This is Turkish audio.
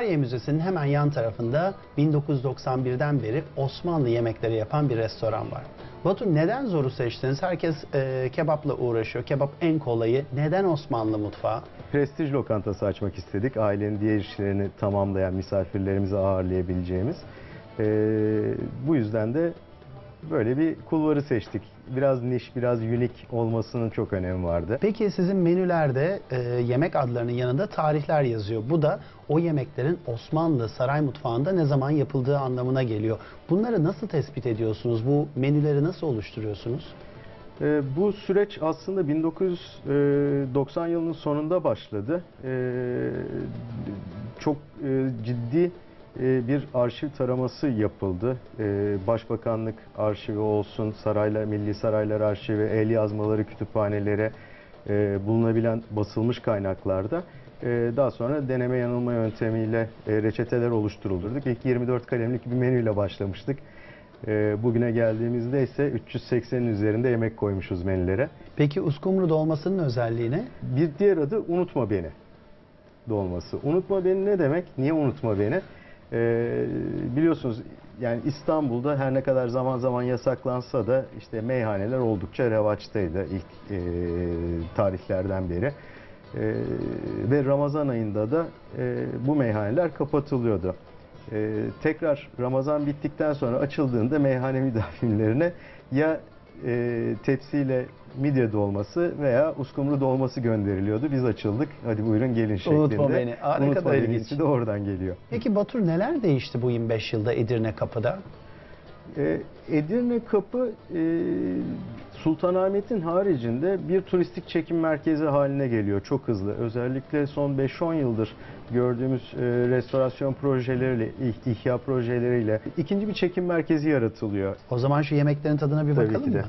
Tarihi Müzesi'nin hemen yan tarafında 1991'den beri Osmanlı yemekleri yapan bir restoran var. Batur neden zoru seçtiniz? Herkes e, kebapla uğraşıyor. Kebap en kolayı. Neden Osmanlı mutfağı? Prestij lokantası açmak istedik. Ailenin diğer işlerini tamamlayan misafirlerimizi ağırlayabileceğimiz. Ee, bu yüzden de böyle bir kulvarı seçtik. Biraz niş, biraz unik olmasının çok önemi vardı. Peki sizin menülerde e, yemek adlarının yanında tarihler yazıyor. Bu da o yemeklerin Osmanlı saray mutfağında ne zaman yapıldığı anlamına geliyor. Bunları nasıl tespit ediyorsunuz? Bu menüleri nasıl oluşturuyorsunuz? Ee, bu süreç aslında 1990 yılının sonunda başladı. Ee, çok e, ciddi e, bir arşiv taraması yapıldı. Ee, Başbakanlık arşivi olsun, saraylar, milli saraylar arşivi, el yazmaları kütüphanelere e, bulunabilen basılmış kaynaklarda e, daha sonra deneme yanılma yöntemiyle e, reçeteler oluşturulduk. İlk 24 kalemlik bir menüyle başlamıştık. Bugüne geldiğimizde ise 380'in üzerinde yemek koymuşuz menülere. Peki uskumru dolmasının özelliği ne? Bir diğer adı unutma beni dolması. Unutma beni ne demek? Niye unutma beni? Ee, biliyorsunuz yani İstanbul'da her ne kadar zaman zaman yasaklansa da işte meyhaneler oldukça revaçtaydı ilk e, tarihlerden beri. E, ve Ramazan ayında da e, bu meyhaneler kapatılıyordu. E, tekrar Ramazan bittikten sonra açıldığında meyhane müdavimlerine ya e, tepsiyle midye dolması veya uskumru dolması gönderiliyordu. Biz açıldık. Hadi buyurun gelin şeklinde. Unutma beni. Ne Unutma ilginç. ismi de oradan geliyor. Peki Batur neler değişti bu 25 yılda Edirne Kapı'da? E, Edirne Kapı e, Sultanahmet'in haricinde bir turistik çekim merkezi haline geliyor çok hızlı. Özellikle son 5-10 yıldır gördüğümüz e, restorasyon projeleriyle, ih- ihya projeleriyle ikinci bir çekim merkezi yaratılıyor. O zaman şu yemeklerin tadına bir Tabii bakalım ki de. mı?